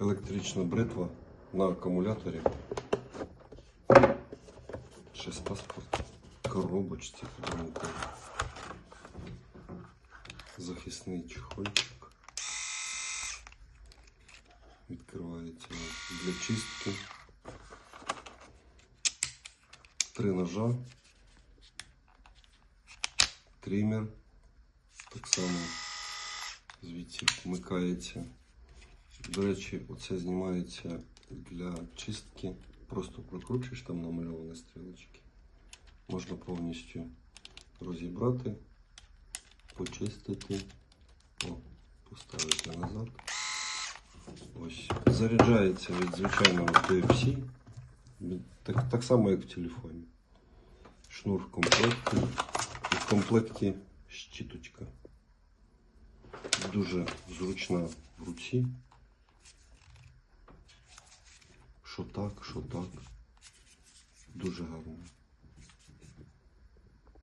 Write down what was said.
Електрична бритва на акумуляторі. Ще з паспорт. Коробочці худенької. Захисний чехольчик. Відкривається для чистки. Три ножа. Тример. Так само звідси вмикається. До речі, оце знімається для чистки. Просто прокручуєш там намальовані стрілочки. Можна повністю розібрати, почистити, О, поставити назад. Ось. Заряджається від звичайного TFC. Так, так само, як в телефоні. Шнур в комплекті. І в комплекті щіточка. Дуже зручна в руці. Що так, що так. Дуже гарно.